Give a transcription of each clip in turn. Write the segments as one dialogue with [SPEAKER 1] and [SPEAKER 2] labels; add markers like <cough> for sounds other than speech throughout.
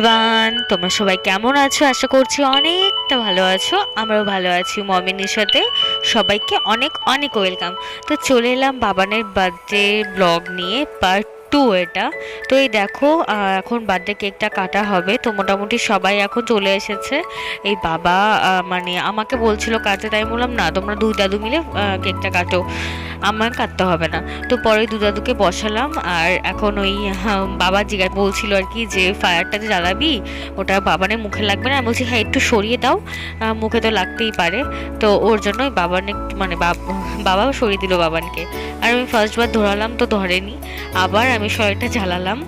[SPEAKER 1] Ivan তোমরা সবাই কেমন আছো? আশা করছি অনেকটা ভালো আছো। আমরাও ভালো আছি মমিনের সাথে সবাইকে অনেক অনেক ওয়েলকাম। তো চলে এলাম বাবানের বার্থডে ব্লগ নিয়ে পার্ট টু এটা। তো এই দেখো এখন বার্থডে কেকটা কাটা হবে। তো মোটামুটি সবাই এখন চলে এসেছে। এই বাবা মানে আমাকে বলছিল কাটতে, তাই বললাম, না, তোমরা দুই দাদু মিলে কেকটা কাটো। আমার কাটতে হবে না। তো পরে দু দাদুকে বসালাম আর এখন ওই বাবা জিজ্ঞাসা, বলছিল আর কি যে ফায়ারটা যে জ্বালাবি, ওটা বাবানের মুখে লাগবে না। আমি বলছি হ্যাঁ একটু সরিয়ে দাও। মুখে তো লাগতেই পারে। তো ওর জন্য ওই বাবানে মানে বাব- বাবাও সরিয়ে দিল বাবানকে। আর আমি ফার্স্ট বার ধরালাম, তো ধরেনি। আবার আমি শরীরটা জ্বালালাম।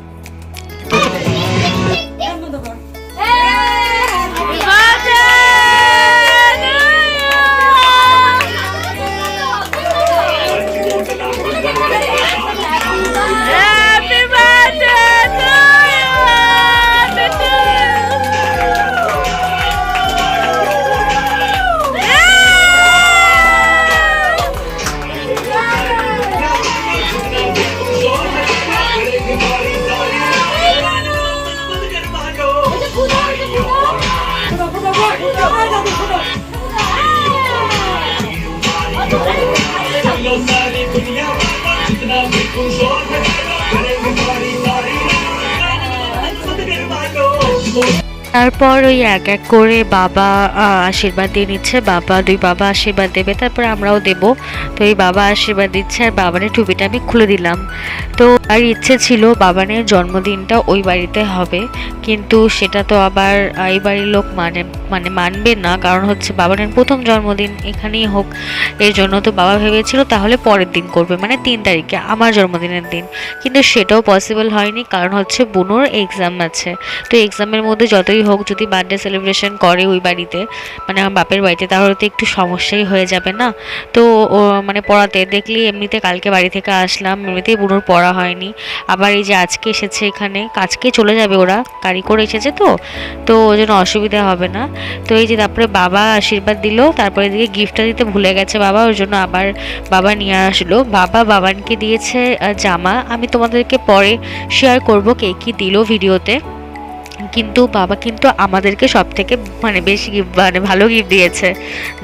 [SPEAKER 1] Com jovem তারপর ওই এক এক করে বাবা আশীর্বাদ দিয়ে নিচ্ছে। বাবা, দুই বাবা আশীর্বাদ দেবে, তারপর আমরাও দেব। তো এই বাবা আশীর্বাদ দিচ্ছে আর বাবানের টুপিটা আমি খুলে দিলাম। তো আর ইচ্ছে ছিল বাবানের জন্মদিনটা ওই বাড়িতে হবে, কিন্তু সেটা তো আবার এই বাড়ির লোক মানে মানে মানবে না। কারণ হচ্ছে বাবানের প্রথম জন্মদিন এখানেই হোক, এর জন্য তো বাবা ভেবেছিল তাহলে পরের দিন করবে মানে তিন তারিখে, আমার জন্মদিনের দিন। কিন্তু সেটাও পসিবল হয়নি, কারণ হচ্ছে বুনোর এক্সাম আছে। তো এক্সামের মধ্যে যতই হোক, যদি বার্থডে সেলিব্রেশন করে ওই বাড়িতে মানে আমার বাপের বাড়িতে, তাহলে তো একটু সমস্যাই হয়ে যাবে না? তো মানে পড়াতে দেখলি, এমনিতে কালকে বাড়ি থেকে আসলাম, এমনিতেই বুনোর পড়া হয়নি। আবার এই যে আজকে এসেছে এখানে আজকে চলে যাবে ওরা, গাড়ি করে এসেছে তো তো ওই জন্য অসুবিধা হবে না। তো এই যে তারপরে বাবা আশীর্বাদ দিল, তারপরে এদিকে গিফটটা দিতে ভুলে গেছে বাবা ওর জন্য আবার বাবা নিয়ে আসলো। বাবা বাবানকে দিয়েছে জামা। আমি তোমাদেরকে পরে শেয়ার করব কে কী দিল ভিডিওতে কিন্তু বাবা কিন্তু আমাদেরকে সব থেকে মানে বেশি গিফট মানে ভালো গিফট দিয়েছে।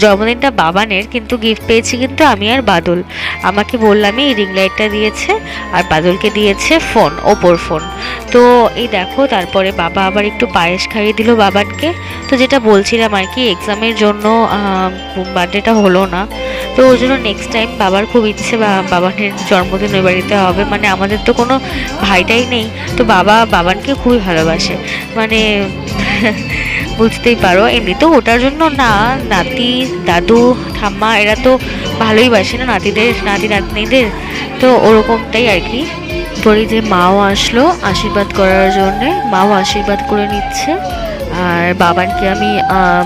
[SPEAKER 1] জন্মদিনটা বাবানের কিন্তু গিফট পেয়েছি কিন্তু আমি আর বাদল। আমাকে বললামই, এই রিং লাইটটা দিয়েছে আর বাদলকে দিয়েছে ফোন ওপোর ফোন তো এই দেখো, তারপরে বাবা আবার একটু পায়েস খাইয়ে দিল বাবানকে। তো যেটা বলছিলাম আর কি এক্সামের জন্য বার্থডেটা হলো না। তো ওই জন্য নেক্সট টাইম বাবার খুব ইচ্ছে বাবানের জন্মদিন ওই বাড়িতে হবে। মানে আমাদের তো কোনো ভাইটাই নেই। তো বাবা বাবানকে খুবই ভালোবাসে। মানে <laughs> বুঝতেই পারো, এমনি তো ওটার জন্য না, নাতি, দাদু, ঠাম্মা এরা তো ভালোই বাসে না নাতিদের, নাতি নাতনিদের। তো ওরকমটাই আর কি। পরে যে মাও আসলো আশীর্বাদ করার জন্যে, মাও আশীর্বাদ করে নিচ্ছে। আর বাবানকে আমি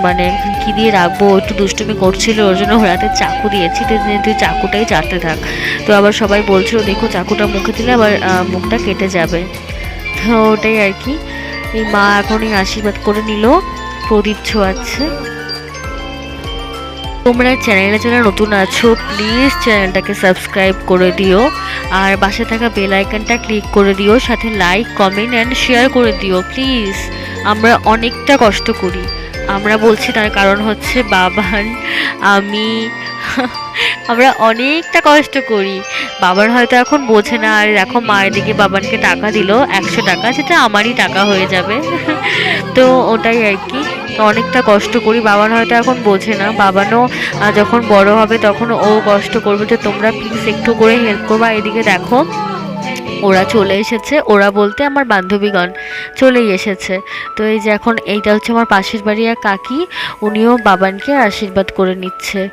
[SPEAKER 1] মানে কি দিয়ে রাখব একটু দুষ্টুমি করছিল, ওর জন্য হাতে চাকু দিয়েছি, তুই- চাকুটাই চাটতে থাক। তো আবার সবাই বলছিল, দেখো, চাকুটা মুখে দিলে আবার মুখটা কেটে যাবে। তো ওটাই আর কি। এই মা এখনই আশীর্বাদ করে নিল, প্রদীপ ছোঁয়াচ্ছে। তোমরা চ্যানেলে যারা নতুন আছো প্লিজ চ্যানেলটাকে সাবস্ক্রাইব করে দিও, আর পাশে থাকা বেল আইকনটা ক্লিক করে দিও, সাথে লাইক কমেন্ট অ্যান্ড শেয়ার করে দিও প্লিজ আমরা অনেকটা কষ্ট করি। আমরা বলছি তার কারণ হচ্ছে বাবান আমি <laughs> আমরা অনেকটা কষ্ট করি। বাবার হয়তো এখন বোঝে না, আর এখন মায়ের দিকে বাবানকে টাকা দিল, একশো টাকা, সেটা আমারই টাকা হয়ে যাবে। <laughs> তো ওটাই আর কি। অনেকটা কষ্ট করি বাবার হয়তো এখন বোঝে না। বাবানও যখন বড় হবে তখন ও কষ্ট করবে। যে তোমরা প্লিজ একটু করে হেল্প করবা। এদিকে দেখো ওরা চলে এসেছে, ওরা বলতে আমার বান্ধবীগণ চলেই এসেছে। তো এই যে এখন এইটা হচ্ছে আমার পাশের বাড়ি এক কাকি, উনিও বাবানকে আশীর্বাদ করে নিচ্ছে।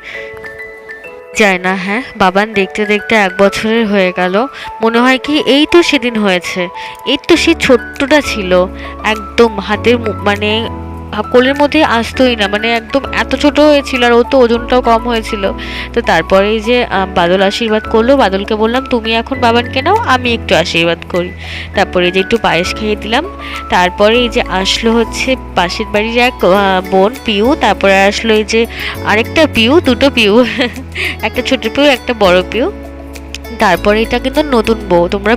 [SPEAKER 1] যায় না হ্যাঁ? বাবান দেখতে দেখতে এক বছরের হয়ে গেল। মনে হয় কি, এই তো সেদিন হয়েছে। এই তো সে ছোট্টটা ছিল। একদম হাতের মানে কোলের মধ্যে আসতোই না মানে একদম এত ছোট হয়েছিল আর ও তো ওজনটাও কম হয়েছিল। তো তারপরে যে বাদল আশীর্বাদ করল, বাদলকে বললাম, তুমি এখন বাবানকে নাও, আমি একটু আশীর্বাদ করি। তারপরে যে একটু পায়েস খেয়ে দিলাম। তারপরে এই যে আসলো হচ্ছে পাশের বাড়ির এক বোন পিউ, তারপরে আসলো এই যে আরেকটা পিউ, দুটো পিউ, <laughs> একটা ছোট পিউ, একটা বড় পিউ। তারপরে এটা কিন্তু নতুন বউ। তোমরা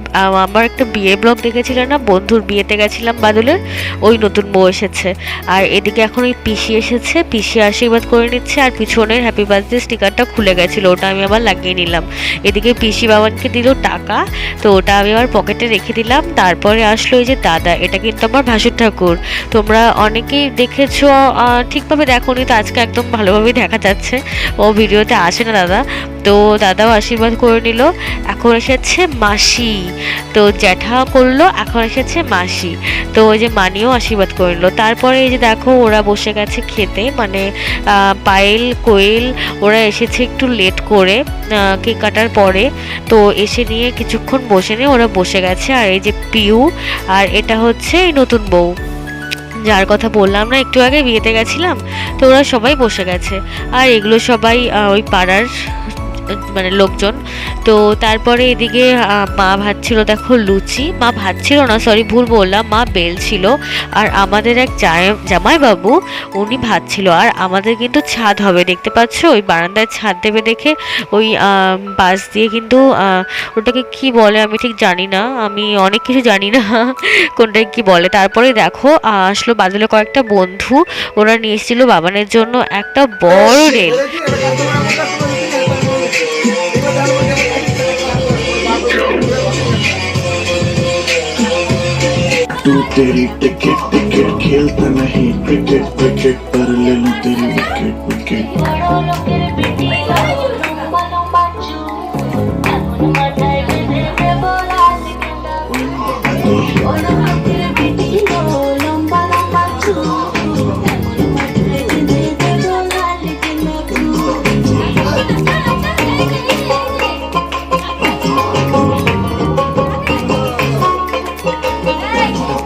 [SPEAKER 1] আমার একটা বিয়ে ব্লগ দেখেছিলে না? বন্ধুর বিয়েতে গেছিলাম বাদলের, ওই নতুন বউ এসেছে। আর এদিকে এখন ওই পিসি এসেছে, পিসি আশীর্বাদ করে নিচ্ছে, আর পিছনের হ্যাপি বার্থডে স্টিকারটা খুলে গেছিল, ওটা আমি আবার লাগিয়ে নিলাম। এদিকে পিসি বাবানকে দিল টাকা, তো ওটা আমি আবার পকেটে রেখে দিলাম। তারপরে আসলো এই যে দাদা, এটা কিন্তু আমার ভাসুর ঠাকুর। তোমরা অনেকেই দেখেছ ঠিকভাবে দেখোনি, তো আজকে একদম ভালোভাবেই দেখা যাচ্ছে। ও ভিডিওতে আসে না দাদা, তো দাদাও আশীর্বাদ করে নিল। এখন এসেছে মাসি। তো জ্যাঠা করল, এখন এসেছে মাসি। তো ওই যে মানিও আশীর্বাদ করে নিল তারপরে এই যে দেখো, ওরা বসে গেছে খেতে। মানে পায়েল, কোয়েল, ওরা এসেছে একটু লেট করে কেক কাটার পরে। তো এসে নিয়ে কিছুক্ষণ বসে নিয়ে ওরা বসে গেছে। আর এই যে পিউ, আর এটা হচ্ছে এই নতুন বউ। যার কথা বললাম না, একটু আগে বিয়েতে গেছিলাম, তো ওরা সবাই বসে গেছে। আর এগুলো সবাই ওই পাড়ার মানে লোকজন। তো তারপরে এদিকে মা ভাজছিল দেখো লুচি। মা ভাজছিল না সরি ভুল বললাম, মা বেল ছিল। আর আমাদের এক জামাই- জামাইবাবু, উনি ভাজছিল। আর আমাদের কিন্তু ছাদ হবে, দেখতে পাচ্ছ? ওই বারান্দায় ছাদ দেবে দেখে ওই বাঁশ দিয়ে কিন্তু ওটাকে কি বলে আমি ঠিক জানি না। আমি অনেক কিছু জানি না <laughs> কোনটাকে কি বলে। তারপরে দেখো আসলো বাদলে কয়েকটা বন্ধু। ওরা নিয়ে এসেছিল বাবানের জন্য একটা বড় রেল।
[SPEAKER 2] तू तेरी टिकट टिकट खेलता नहीं क्रिकेट क्रिकेट पर ले लूं तेरी विकेट विकेट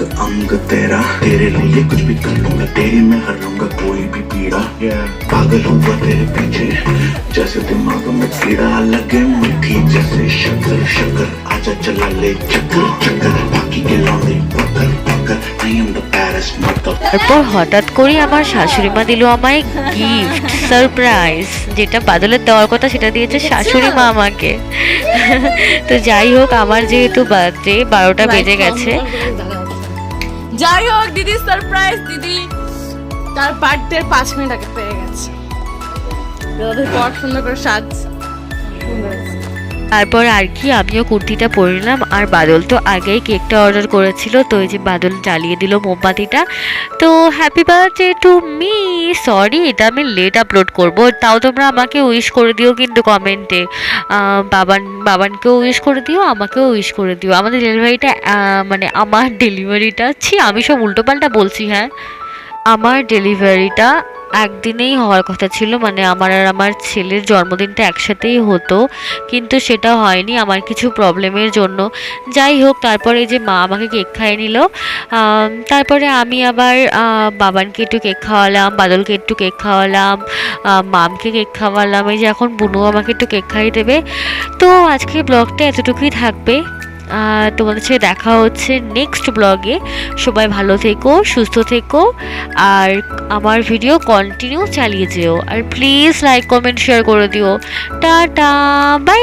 [SPEAKER 2] करे अंग अंग तेरा तेरे लिए कुछ भी कर लूंगा तेरी मैं हरूंगा कोई भी पीड़ा पागल हुआ तेरे पीछे जैसे दिमाग में कीड़ा लगे मीठी जैसे शक्कर शक्कर आजा चला ले चक्कर चक्कर बाकी के लौंडे पकड़ पकड़ I am the Paris mother
[SPEAKER 1] তারপর হঠাৎ করে আমার শাশুড়ি মা দিল আমায় গিফট সারপ্রাইজ যেটা বাদলের দেওয়ার কথা সেটা দিয়েছে শাশুড়ি মা আমাকে তো যাই হোক আমার যেহেতু বার্থডে বারোটা বেজে গেছে
[SPEAKER 3] যাই হোক, দিদি সারপ্রাইজ দিদি। তার বার্থডে পাঁচ মিনিট আগে পেয়ে গেছে। পর সুন্দর করে সাজ
[SPEAKER 1] তারপর আর কি, আমিও কুর্তিটা পরে নিলাম। আর বাদল তো আগেই কেকটা অর্ডার করেছিল, তো এই যে বাদল জ্বালিয়ে দিল মোমবাতিটা। তো happy birthday to me sorry এটা আমি লেট আপলোড করব। তাও তোমরা আমাকে উইশ করে দিও কিন্তু কমেন্টে বাবান, বাবানকেও উইশ করে দিও, আমাকেও উইশ করে দিও। আমাদের ডেলিভারিটা মানে আমার ডেলিভারিটা ছি, আমি সব উল্টোপাল্টা বলছি হ্যাঁ? আমার ডেলিভারিটা একদিনেই হওয়ার কথা ছিল মানে আমার আর আমার ছেলের জন্মদিনটা একসাথেই হতো, কিন্তু সেটা হয়নি আমার কিছু প্রবলেমের জন্য। যাই হোক, তারপরে যে মা আমাকে কেক খাইয়ে নিল তারপরে আমি আবার বাবানকে একটু কেক খাওয়ালাম, বাদলকে একটু কেক খাওয়ালাম মামকে কেক খাওয়ালাম, এই যে এখন বুনু আমাকে একটু কেক খাইয়ে দেবে। তো আজকে ব্লগটা এতটুকুই থাকবে। আহ, তোমাদের সাথে দেখা হচ্ছে নেক্সট ব্লগে সবাই ভালো থেকো সুস্থ থেকো আর আমার ভিডিও কন্টিনিউ চালিয়ে যেও। আর প্লিজ লাইক কমেন্ট শেয়ার করে দিও। Tata bye